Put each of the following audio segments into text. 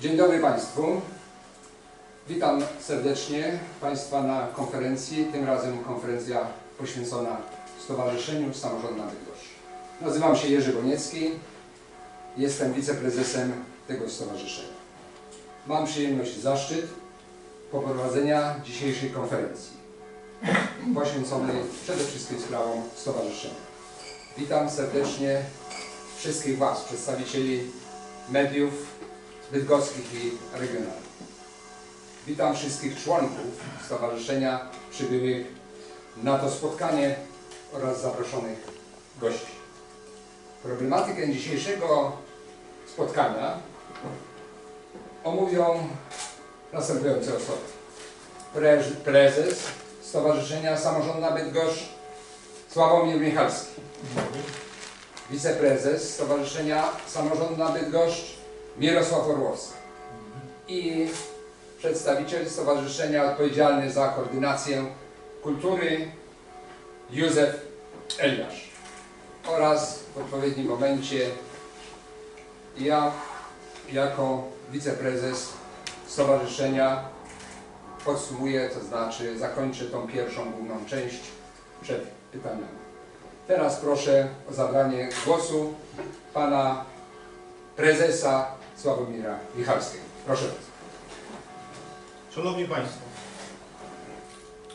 Dzień dobry Państwu. Witam serdecznie Państwa na konferencji, tym razem konferencja poświęcona Stowarzyszeniu Samorządna Bydgoszcz. Nazywam się Jerzy Boniecki, jestem wiceprezesem tego stowarzyszenia. Mam przyjemność i zaszczyt poprowadzenia dzisiejszej konferencji poświęconej przede wszystkim sprawom stowarzyszenia. Witam serdecznie wszystkich Was, przedstawicieli mediów bydgoskich i regionalnych. Witam wszystkich członków stowarzyszenia przybyłych na to spotkanie oraz zaproszonych gości. Problematykę dzisiejszego spotkania omówią następujące osoby. Prez- Prezes Stowarzyszenia Samorządna Bydgoszcz Sławomir Michalski. Wiceprezes Stowarzyszenia Samorządna Bydgoszcz Mirosław Orłowski. I przedstawiciel Stowarzyszenia odpowiedzialny za koordynację kultury Józef Eliasz. Oraz w odpowiednim momencie ja jako wiceprezes Stowarzyszenia podsumuję, to znaczy zakończę tą pierwszą główną część przed pytaniami. Teraz proszę o zabranie głosu pana prezesa Sławomira Michalskiego. Proszę bardzo. Szanowni Państwo,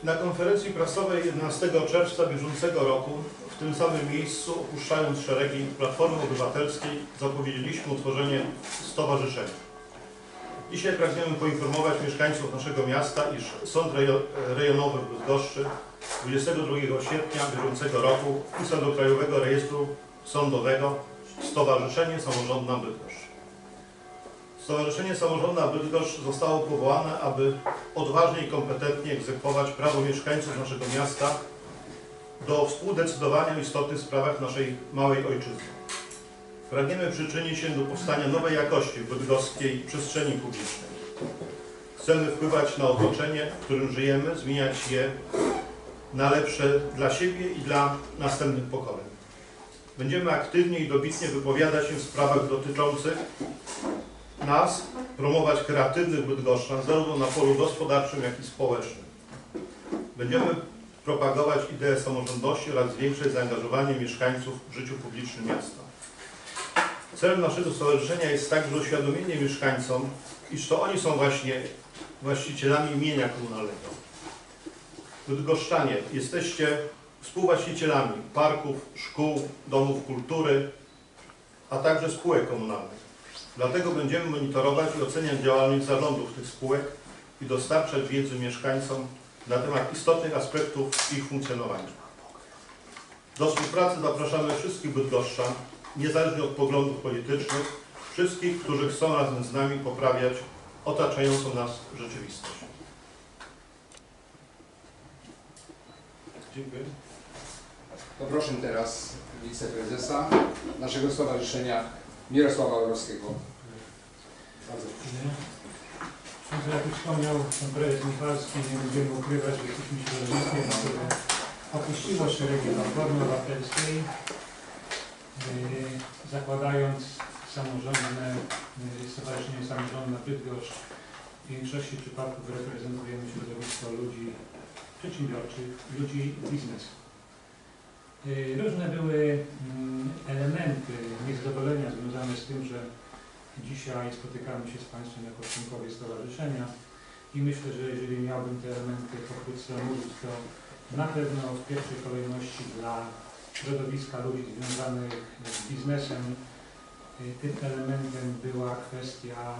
na konferencji prasowej 11 czerwca bieżącego roku w tym samym miejscu, opuszczając szeregi Platformy Obywatelskiej, zapowiedzieliśmy utworzenie stowarzyszenia. Dzisiaj pragniemy poinformować mieszkańców naszego miasta, iż Sąd Rejo- Rejonowy w Bydgoszczy 22 sierpnia bieżącego roku wpisał do Krajowego Rejestru Sądowego Stowarzyszenie Samorządna Bydgoszcz. Stowarzyszenie Samorządna Bydgoszcz zostało powołane, aby odważnie i kompetentnie egzekwować prawo mieszkańców naszego miasta do współdecydowania w istotnych sprawach naszej małej ojczyzny. Pragniemy przyczynić się do powstania nowej jakości w bydgoskiej przestrzeni publicznej. Chcemy wpływać na otoczenie, w którym żyjemy, zmieniać je na lepsze dla siebie i dla następnych pokoleń. Będziemy aktywnie i dobitnie wypowiadać się w sprawach dotyczących nas promować kreatywnych bydgoszczan zarówno na polu gospodarczym, jak i społecznym. Będziemy propagować ideę samorządności oraz zwiększać zaangażowanie mieszkańców w życiu publicznym miasta. Celem naszego stowarzyszenia jest także uświadomienie mieszkańcom, iż to oni są właśnie właścicielami mienia komunalnego. Bydgoszczanie, jesteście współwłaścicielami parków, szkół, domów kultury, a także spółek komunalnych. Dlatego będziemy monitorować i oceniać działalność zarządów tych spółek i dostarczać wiedzy mieszkańcom na temat istotnych aspektów ich funkcjonowania. Do współpracy zapraszamy wszystkich bydgoszczan, niezależnie od poglądów politycznych, wszystkich, którzy chcą razem z nami poprawiać otaczającą nas rzeczywistość. Dziękuję. Poproszę teraz wiceprezesa naszego stowarzyszenia Mirosława Orłowskiego. Bardzo proszę. Jak wspomniał pan prezes Michalski, nie będziemy ukrywać, że jesteśmy środowiskiem, które opuściło szeregi Platformy Obywatelskiej, yy, zakładając samorządne, yy, Stowarzyszenie Samorządne Bydgoszcz. W większości przypadków reprezentujemy środowisko ludzi przedsiębiorczych, ludzi biznesu. Yy, Różne były mm, elementy niezadowolenia związane z tym, że Dzisiaj spotykamy się z Państwem jako członkowie stowarzyszenia i myślę, że jeżeli miałbym te elementy pokrótce omówić, to na pewno w pierwszej kolejności dla środowiska ludzi związanych z biznesem y, tym elementem była kwestia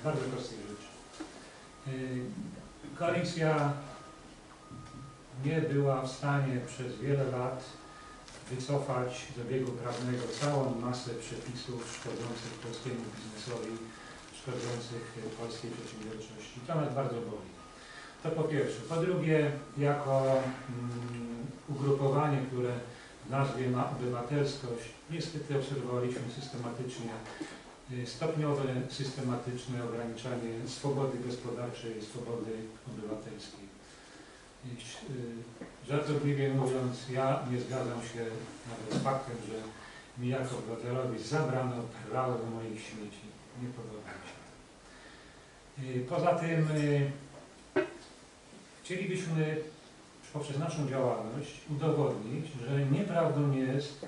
y, bardzo prostej rzeczy. Y, Koalicja nie była w stanie przez wiele lat wycofać z obiegu prawnego całą masę przepisów szkodzących polskiemu biznesowi, szkodzących polskiej przedsiębiorczości. To nas bardzo boli. To po pierwsze. Po drugie, jako mm, ugrupowanie, które w nazwie ma obywatelskość, niestety obserwowaliśmy systematycznie y, stopniowe, systematyczne ograniczanie swobody gospodarczej, swobody obywatelskiej. Iż, y, Żartobliwie mówiąc, ja nie zgadzam się nawet z faktem, że mi jako obywatelowi zabrano prawo do moich śmieci. Nie podoba mi się. Y, Poza tym y, chcielibyśmy poprzez naszą działalność udowodnić, że nieprawdą jest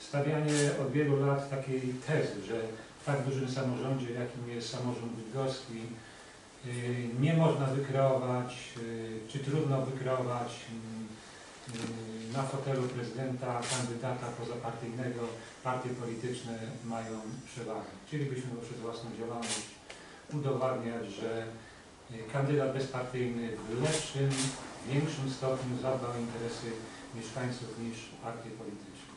stawianie od wielu lat takiej tezy, że w tak dużym samorządzie, jakim jest samorząd bydgoski, y, nie można wykreować, y, czy trudno wykreować y, y, na fotelu prezydenta kandydata pozapartyjnego. Partie polityczne mają przewagę. Chcielibyśmy poprzez własną działalność udowadniać, że kandydat bezpartyjny w lepszym, większym stopniu zadba o interesy mieszkańców niż partie polityczne.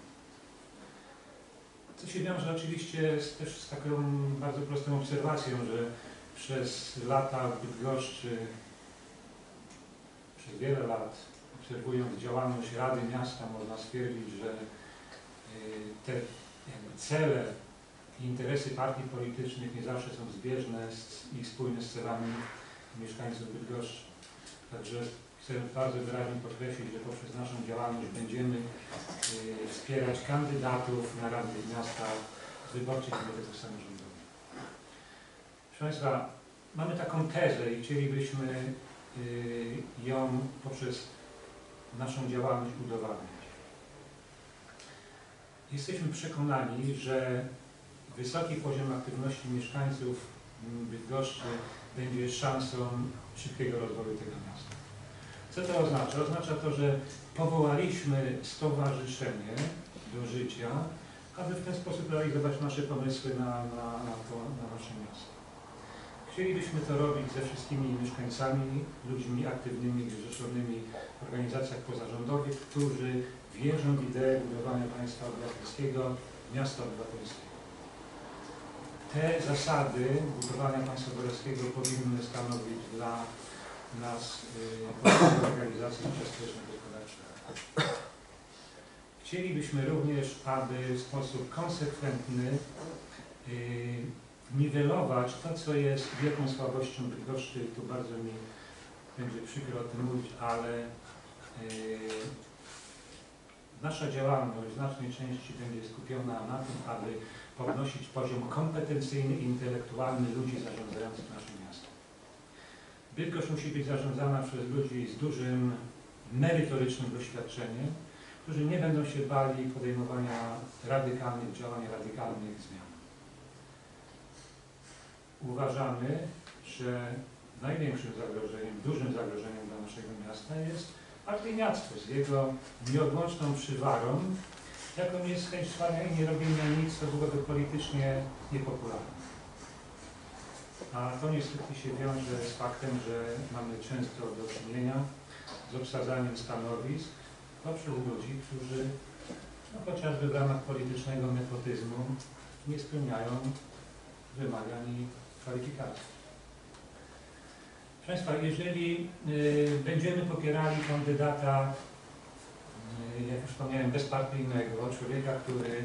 To się wiąże oczywiście z, też z taką bardzo prostą obserwacją, że przez lata w Bydgoszczy, przez wiele lat obserwując działalność Rady Miasta można stwierdzić, że y, te cele i interesy partii politycznych nie zawsze są zbieżne i spójne z celami mieszkańców Bydgoszczy. Także chcę bardzo wyraźnie podkreślić, że poprzez naszą działalność będziemy y, wspierać kandydatów na radnych miasta wyborczych komitetach samorządowych. Proszę Państwa, mamy taką tezę i chcielibyśmy y, ją poprzez naszą działalność udowadniać. Jesteśmy przekonani, że wysoki poziom aktywności mieszkańców Bydgoszczy będzie szansą szybkiego rozwoju tego miasta. Co to oznacza? Oznacza to, że powołaliśmy stowarzyszenie do życia, aby w ten sposób realizować nasze pomysły na, na, na, to, na nasze miasto. Chcielibyśmy to robić ze wszystkimi mieszkańcami, ludźmi aktywnymi, zrzeszonymi w organizacjach pozarządowych, którzy wierzą w ideę budowania państwa obywatelskiego, miasta obywatelskiego. Te zasady budowania państwa obywatelskiego powinny stanowić dla nas y, organizacji społeczno-gospodarczych. Chcielibyśmy również, aby w sposób konsekwentny y, niwelować to, co jest wielką słabością Bydgoszczy, tu bardzo mi będzie przykro o tym mówić, ale y, nasza działalność w znacznej części będzie skupiona na tym, aby podnosić poziom kompetencyjny i intelektualny ludzi zarządzających naszym miastem. Bydgoszcz musi być zarządzana przez ludzi z dużym merytorycznym doświadczeniem, którzy nie będą się bali podejmowania radykalnych działań, radykalnych zmian. Uważamy, że największym zagrożeniem, dużym zagrożeniem dla naszego miasta jest partyjniactwo z jego nieodłączną przywarą, jaką jest chęć trwania i nie robienia nic, co byłoby politycznie niepopularne. A to niestety się wiąże z faktem, że mamy często do czynienia z obsadzaniem stanowisk poprzez ludzi, którzy no, chociażby w ramach politycznego nepotyzmu nie spełniają wymagań i kwalifikacji. Proszę Państwa, jeżeli y, będziemy popierali kandydata, y, jak już wspomniałem, bezpartyjnego, człowieka, który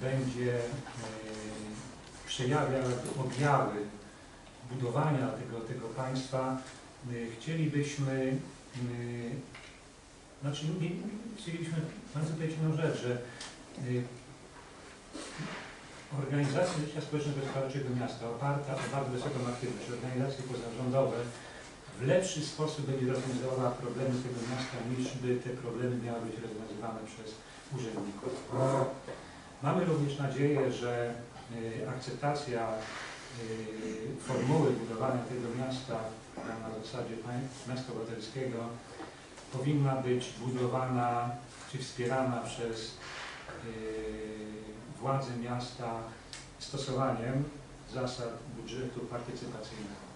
będzie y, przejawiał objawy budowania tego, tego państwa, chcielibyśmy, znaczy chcielibyśmy bardzo powiedzieć jedną rzecz, że organizacje życia społeczno-gospodarczego miasta oparta o bardzo wysoką aktywność, organizacje pozarządowe w lepszy sposób będzie rozwiązywała problemy tego miasta, niż by te problemy miały być rozwiązywane przez urzędników. Mamy również nadzieję, że y, akceptacja y, formuły budowania tego miasta na zasadzie miasta obywatelskiego powinna być budowana czy wspierana przez y, władze miasta stosowaniem zasad budżetu partycypacyjnego.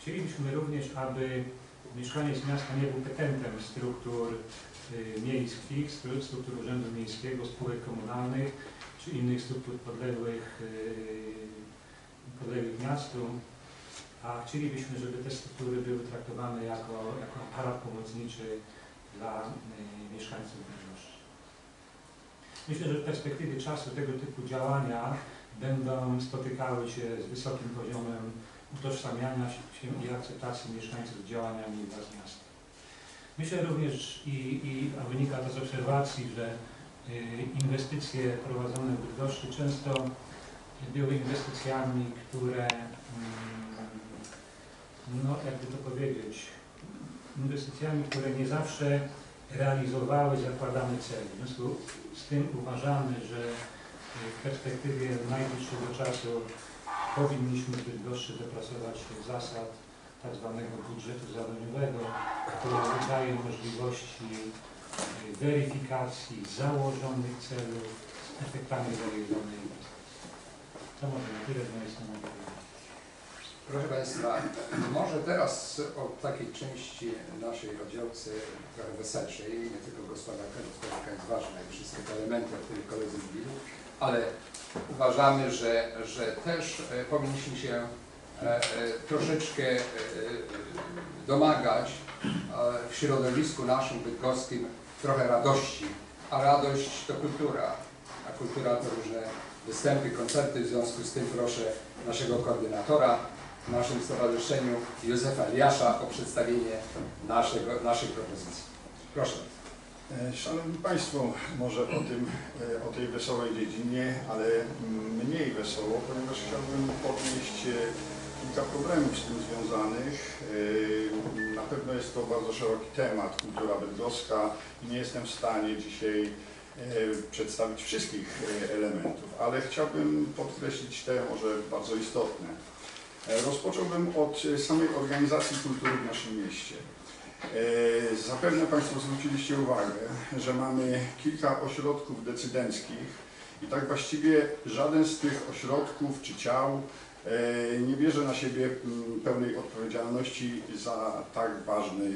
Chcielibyśmy również, aby mieszkaniec miasta nie był petentem struktur y, miejskich, stru- struktur Urzędu Miejskiego, spółek komunalnych czy innych struktur podległych, y, podległych miastu, a chcielibyśmy, żeby te struktury były traktowane jako, jako aparat pomocniczy dla y, mieszkańców Bydgoszczy. Myślę, że w perspektywie czasu tego typu działania będą spotykały się z wysokim poziomem utożsamiania się i akceptacji mieszkańców z działaniami władz miasta. Myślę również i, i a wynika to z obserwacji, że y, inwestycje prowadzone w Bydgoszczy często były inwestycjami, które, mm, no jakby to powiedzieć, inwestycjami, które nie zawsze realizowały zakładany cel. W związku z tym uważamy, że w perspektywie najbliższego czasu powinniśmy w Bydgoszczy dopracować zasad tak zwanego budżetu zadaniowego, który daje możliwości y, weryfikacji założonych celów z efektami realizowanej inwestycji. To może na tyle z mojej strony. Proszę Państwa, może teraz o takiej części naszej oddziałce trochę weselszej, nie tylko gospodarka, gospodarka jest ważna i wszystkie te elementy, o których koledzy mówili, ale uważamy, że, że też e, powinniśmy się e, e, troszeczkę domagać w środowisku naszym bydgoskim trochę radości, a radość to kultura, a kultura to różne występy, koncerty, w związku z tym proszę naszego koordynatora w naszym stowarzyszeniu Józefa Eliasza o przedstawienie naszego, naszych propozycji. Proszę. E, Szanowni Państwo, może o, tym, e, o tej wesołej dziedzinie, ale mniej wesoło, ponieważ chciałbym podnieść e, kilka problemów z tym związanych. Na pewno jest to bardzo szeroki temat, kultura bydgoska i nie jestem w stanie dzisiaj przedstawić wszystkich elementów, ale chciałbym podkreślić te może bardzo istotne. E, Rozpocząłbym od e, samej organizacji kultury w naszym mieście. E, Zapewne Państwo zwróciliście uwagę, że mamy kilka ośrodków decydenckich i tak właściwie żaden z tych ośrodków czy ciał nie bierze na siebie pełnej odpowiedzialności za tak ważny,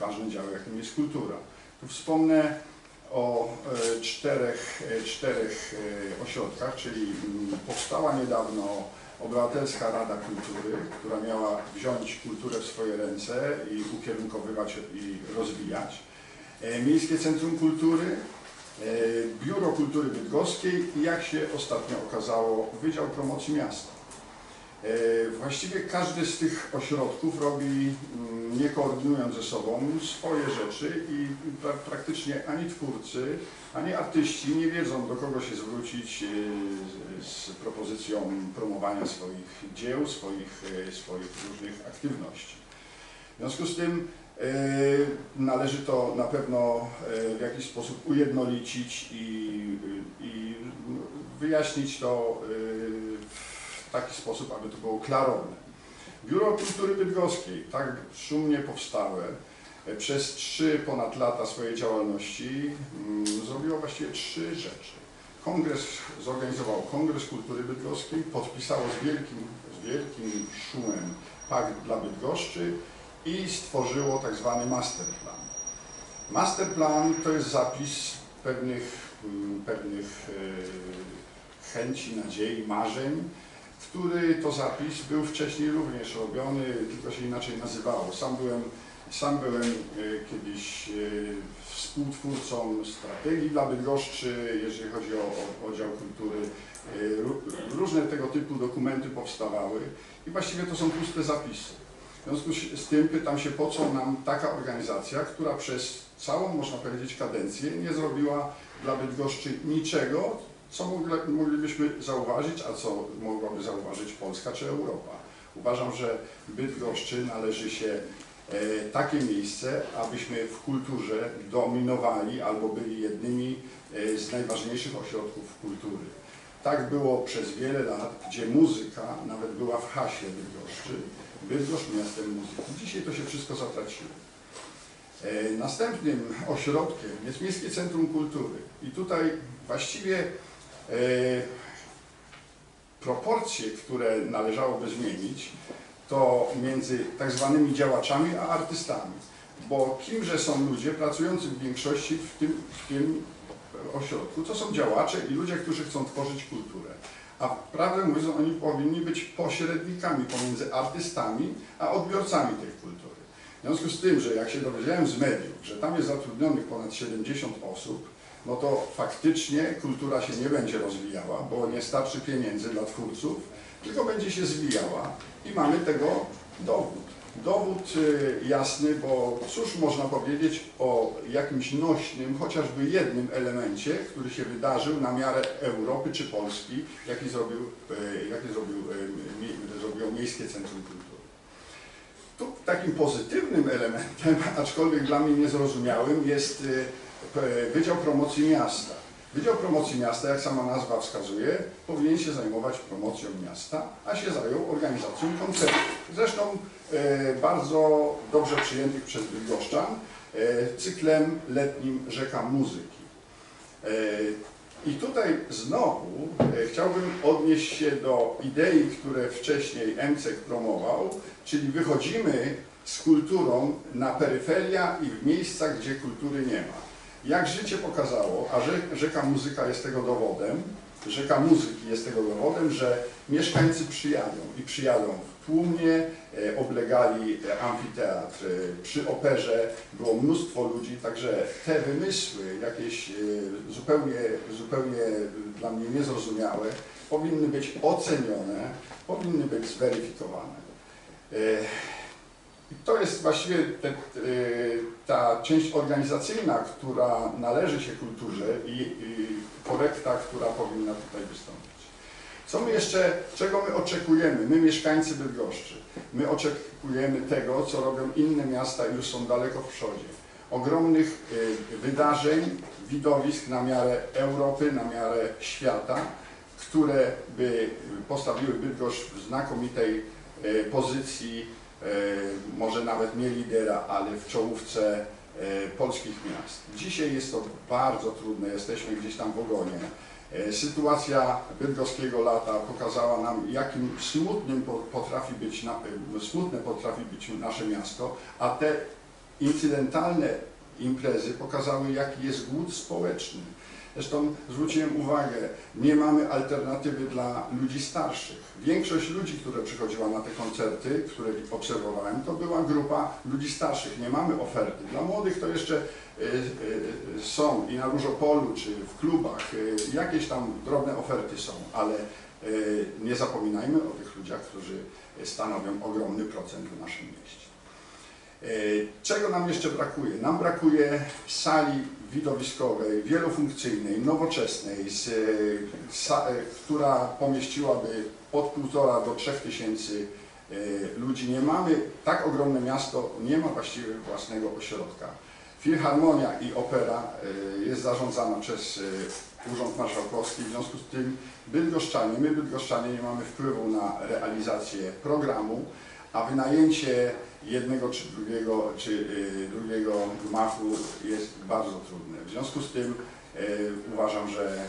ważny dział, jakim jest kultura. Tu wspomnę o czterech, czterech ośrodkach, czyli powstała niedawno Obywatelska Rada Kultury, która miała wziąć kulturę w swoje ręce i ukierunkowywać i rozwijać. E, Miejskie Centrum Kultury, e, Biuro Kultury Bydgoskiej i jak się ostatnio okazało, Wydział Promocji Miasta. E, Właściwie każdy z tych ośrodków robi, mm, nie koordynując ze sobą, swoje rzeczy i pra praktycznie ani twórcy, ani artyści nie wiedzą, do kogo się zwrócić e, z, propozycją promowania swoich dzieł, swoich, e, swoich różnych aktywności. W związku z tym należy to na pewno w jakiś sposób ujednolicić i, i wyjaśnić to w taki sposób, aby to było klarowne. Biuro Kultury Bydgoskiej, tak szumnie powstałe, e, przez trzy ponad lata swojej działalności mm, zrobiło właściwie trzy rzeczy. Kongres zorganizował Kongres Kultury Bydgoskiej, podpisało z wielkim, z wielkim szumem pakt dla Bydgoszczy i stworzyło tak zwany masterplan. Masterplan to jest zapis pewnych, mm, pewnych e, chęci, nadziei, marzeń, który to zapis był wcześniej również robiony, tylko się inaczej nazywało. Sam byłem, sam byłem e, kiedyś e, współtwórcą strategii dla Bydgoszczy, jeżeli chodzi o, o, o dział kultury. E, ró- Różne tego typu dokumenty powstawały i właściwie to są puste zapisy. W związku z tym pytam się, po co nam taka organizacja, która przez całą, można powiedzieć, kadencję nie zrobiła dla Bydgoszczy niczego, co moglibyśmy zauważyć, a co mogłaby zauważyć Polska czy Europa. Uważam, że Bydgoszczy należy się e, takie miejsce, abyśmy w kulturze dominowali albo byli jednymi e, z najważniejszych ośrodków kultury. Tak było przez wiele lat, gdzie muzyka nawet była w haśle Bydgoszczy. Bydgoszcz miastem muzyki. Dzisiaj to się wszystko zatraciło. E, Następnym ośrodkiem jest Miejskie Centrum Kultury. I tutaj właściwie proporcje, które należałoby zmienić, to między tak zwanymi działaczami a artystami. Bo kimże są ludzie pracujący w większości w tym, w tym ośrodku? To są działacze i ludzie, którzy chcą tworzyć kulturę. A prawdę mówiąc, oni powinni być pośrednikami pomiędzy artystami a odbiorcami tej kultury. W związku z tym, że jak się dowiedziałem z mediów, że tam jest zatrudnionych ponad 70 osób, no to faktycznie kultura się nie będzie rozwijała, bo nie starczy pieniędzy dla twórców, tylko będzie się zwijała i mamy tego dowód. Dowód y, jasny, bo cóż można powiedzieć o jakimś nośnym, chociażby jednym elemencie, który się wydarzył na miarę Europy czy Polski, jaki zrobił, y, jaki zrobił, y, Miejskie Centrum Kultury. Tu takim pozytywnym elementem, aczkolwiek dla mnie niezrozumiałym, jest Wydział Promocji Miasta. Wydział Promocji Miasta, jak sama nazwa wskazuje, powinien się zajmować promocją miasta, a się zajął organizacją koncertów. Zresztą e, bardzo dobrze przyjętych przez Bydgoszczan e, cyklem letnim Rzeka Muzyki. E, I tutaj znowu chciałbym odnieść się do idei, które wcześniej MCEK promował, czyli wychodzimy z kulturą na peryferia i w miejsca, gdzie kultury nie ma. Jak życie pokazało, a Rze- Rzeka Muzyka jest tego dowodem, Rzeka Muzyki jest tego dowodem, że mieszkańcy przyjadą i przyjadą w tłumie, e, oblegali e, amfiteatr, e, przy operze było mnóstwo ludzi, także te wymysły jakieś zupełnie, zupełnie dla mnie niezrozumiałe powinny być ocenione, powinny być zweryfikowane. I to jest właściwie te, e, ta część organizacyjna, która należy się kulturze i, i korekta, która powinna tutaj wystąpić. Co my jeszcze, czego my oczekujemy, my mieszkańcy Bydgoszczy? My oczekujemy tego, co robią inne miasta już są daleko w przodzie. Ogromnych e, wydarzeń, widowisk na miarę Europy, na miarę świata, które by postawiły Bydgoszcz w znakomitej e, pozycji, może nawet nie lidera, ale w czołówce e, polskich miast. Dzisiaj jest to bardzo trudne, jesteśmy gdzieś tam w ogonie. E, Sytuacja bydgoskiego lata pokazała nam, jakim smutnym po- potrafi być, e, smutne potrafi być nasze miasto, a te incydentalne imprezy pokazały, jaki jest głód społeczny. Zresztą zwróciłem uwagę, nie mamy alternatywy dla ludzi starszych. Większość ludzi, które przychodziła na te koncerty, które obserwowałem, to była grupa ludzi starszych. Nie mamy oferty. Dla młodych to jeszcze y, y, są i na Różopolu, czy w klubach y, jakieś tam drobne oferty są, ale nie zapominajmy o tych ludziach, którzy stanowią ogromny procent w naszym mieście. Y, Czego nam jeszcze brakuje? Nam brakuje sali widowiskowej, wielofunkcyjnej, nowoczesnej, z, y, sa, y, która pomieściłaby od półtora do trzech tysięcy ludzi. Nie mamy, tak ogromne miasto nie ma właściwie własnego ośrodka. Filharmonia i opera jest zarządzana przez Urząd Marszałkowski, w związku z tym Bydgoszczanie, my Bydgoszczanie nie mamy wpływu na realizację programu, a wynajęcie jednego czy drugiego, czy y, drugiego gmachu jest bardzo trudne. W związku z tym y, uważam, że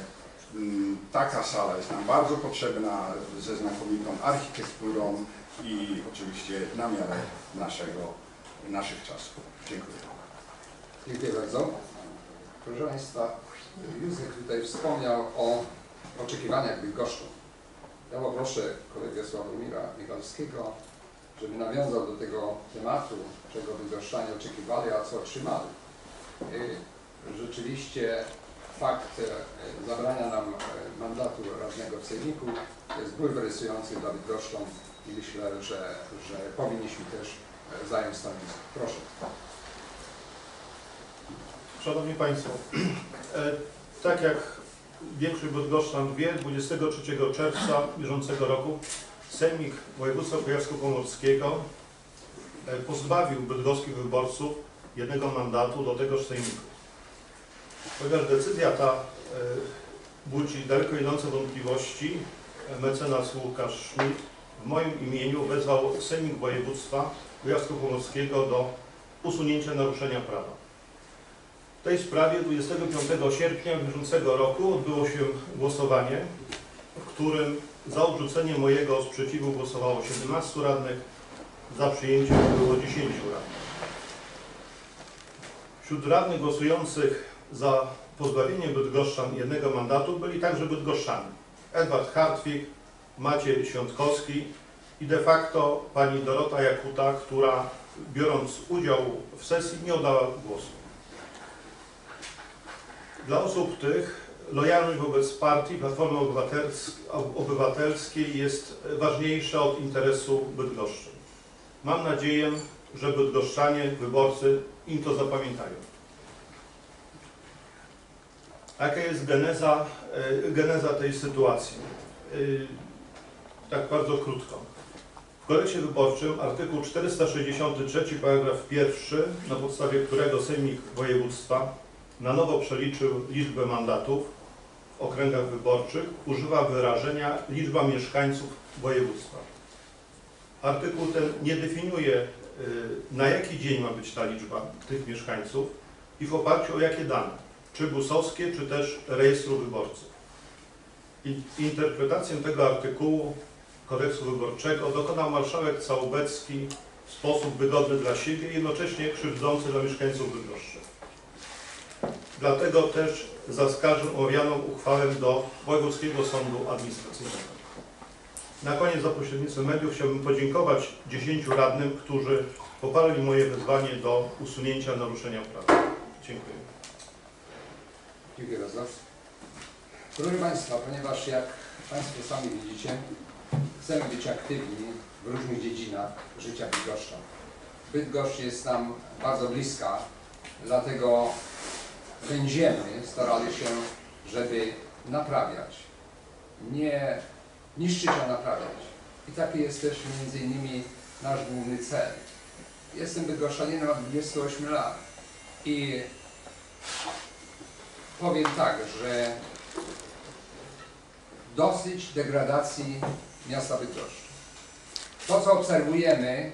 mm, taka sala jest nam bardzo potrzebna ze znakomitą architekturą i oczywiście na miarę naszego, naszych czasów. Dziękuję. Dziękuję bardzo. Proszę Państwa, Józef tutaj wspomniał o oczekiwaniach Bydgoszczu. Ja poproszę kolegę Sławomira Michalskiego, żeby nawiązał do tego tematu, czego Bydgoszczanie oczekiwali, a co otrzymali. Y, Rzeczywiście fakt e, zabrania nam e, mandatu radnego w Sejmiku jest bulwersujący dla Bydgoszczan i myślę, że, że powinniśmy też e, zająć stanowisko. Proszę. Szanowni Państwo, tak jak większość Bydgoszczan wie, 23 czerwca bieżącego roku Sejmik Województwa Kujawsko-Pomorskiego e, pozbawił bydgoskich wyborców jednego mandatu do tegoż Sejmiku. Ponieważ decyzja ta e, budzi daleko idące wątpliwości, e, mecenas Łukasz Schmidt w moim imieniu wezwał Sejmik Województwa Kujawsko-Pomorskiego do usunięcia naruszenia prawa. W tej sprawie 25 sierpnia bieżącego roku odbyło się głosowanie, w którym za odrzuceniem mojego sprzeciwu głosowało 17 radnych, za przyjęciem było 10 radnych. Wśród radnych głosujących za pozbawieniem Bydgoszczan jednego mandatu byli także Bydgoszczanie. Edward Hartwig, Maciej Świątkowski i de facto pani Dorota Jakuta, która biorąc udział w sesji nie oddała głosu. Dla osób tych lojalność wobec partii Platformy Obywatels- Obywatelskiej jest ważniejsza od interesu Bydgoszczy. Mam nadzieję, że bydgoszczanie, wyborcy im to zapamiętają. Jaka jest geneza, e, geneza tej sytuacji? E, Tak bardzo krótko. W kodeksie wyborczym artykuł 463 paragraf 1, na podstawie którego Sejmik Województwa na nowo przeliczył liczbę mandatów w okręgach wyborczych, używa wyrażenia liczba mieszkańców województwa. Artykuł ten nie definiuje, y, na jaki dzień ma być ta liczba tych mieszkańców i w oparciu o jakie dane, czy busowskie, czy też rejestru wyborców. Interpretację tego artykułu kodeksu wyborczego dokonał marszałek Całubecki w sposób wygodny dla siebie i jednocześnie krzywdzący dla mieszkańców Bydgoszczy. Dlatego też zaskarżę omawianą uchwałę do Wojewódzkiego Sądu Administracyjnego. Na koniec za pośrednictwem mediów chciałbym podziękować 10 radnym, którzy poparli moje wezwanie do usunięcia naruszenia prawa. Dziękuję. Dziękuję bardzo. Proszę Państwa, ponieważ jak Państwo sami widzicie, chcemy być aktywni w różnych dziedzinach życia Bydgoszcza. Bydgoszcz jest nam bardzo bliska, dlatego będziemy starali się, żeby naprawiać, nie niszczyć, a naprawiać. I taki jest też między innymi nasz główny cel. Jestem bydgoszczaninem od 28 lat i powiem tak, że dosyć degradacji miasta Bydgoszcz. To, co obserwujemy,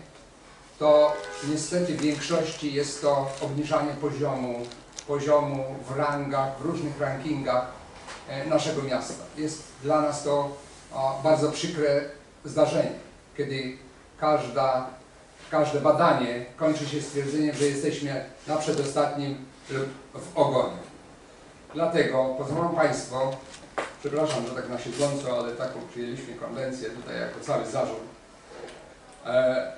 to niestety w większości jest to obniżanie poziomu, poziomu w rangach, w różnych rankingach e, naszego miasta. Jest dla nas to bardzo przykre zdarzenie, kiedy każda, każde badanie kończy się stwierdzeniem, że jesteśmy na przedostatnim lub w ogonie. Dlatego pozwolą Państwo, przepraszam, że tak na siedząco, ale taką przyjęliśmy konwencję tutaj jako cały zarząd. E,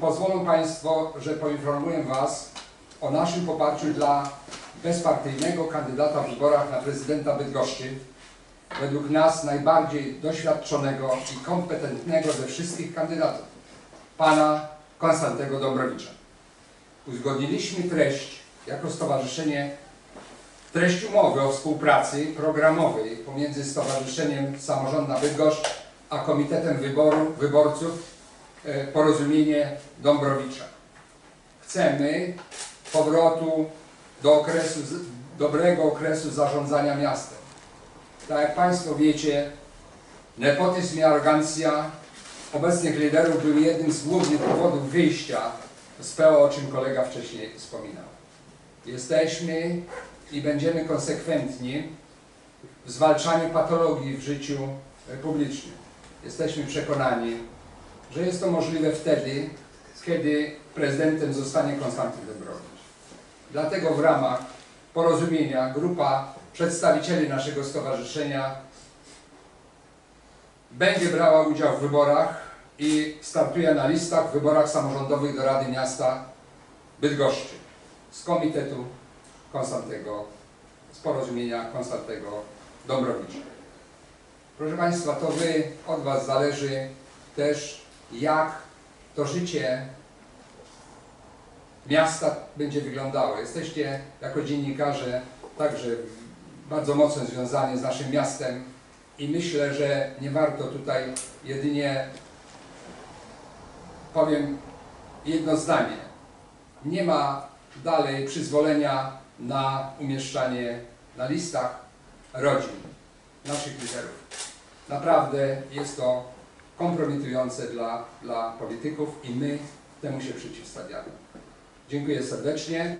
pozwolą Państwo, że poinformuję Was o naszym poparciu dla bezpartyjnego kandydata w wyborach na prezydenta Bydgoszczy, według nas najbardziej doświadczonego i kompetentnego ze wszystkich kandydatów, pana Konstantego Dąbrowicza. Uzgodniliśmy treść jako stowarzyszenie treść umowy o współpracy programowej pomiędzy Stowarzyszeniem Samorządna Bydgoszcz a Komitetem Wyboru, Wyborców e, Porozumienie Dąbrowicza. Chcemy powrotu do okresu, dobrego okresu zarządzania miastem. Tak jak Państwo wiecie, nepotyzm i arogancja obecnych liderów były jednym z głównych powodów wyjścia z PO, o czym kolega wcześniej wspominał. Jesteśmy i będziemy konsekwentni w zwalczaniu patologii w życiu publicznym. Jesteśmy przekonani, że jest to możliwe wtedy, kiedy prezydentem zostanie Konstanty Dąbrowicz. Dlatego w ramach porozumienia grupa przedstawicieli naszego stowarzyszenia będzie brała udział w wyborach i startuje na listach w wyborach samorządowych do Rady Miasta Bydgoszczy z Komitetu Konstantego, z porozumienia Konstantego Dąbrowicza. Proszę Państwa, to Wy, od Was zależy też, jak to życie miasta będzie wyglądało. Jesteście jako dziennikarze także bardzo mocno związani z naszym miastem i myślę, że nie warto tutaj jedynie powiem jedno zdanie. Nie ma dalej przyzwolenia na umieszczanie na listach rodzin naszych liderów. Naprawdę jest to kompromitujące dla, dla polityków i my temu się przeciwstawiamy. Dziękuję serdecznie.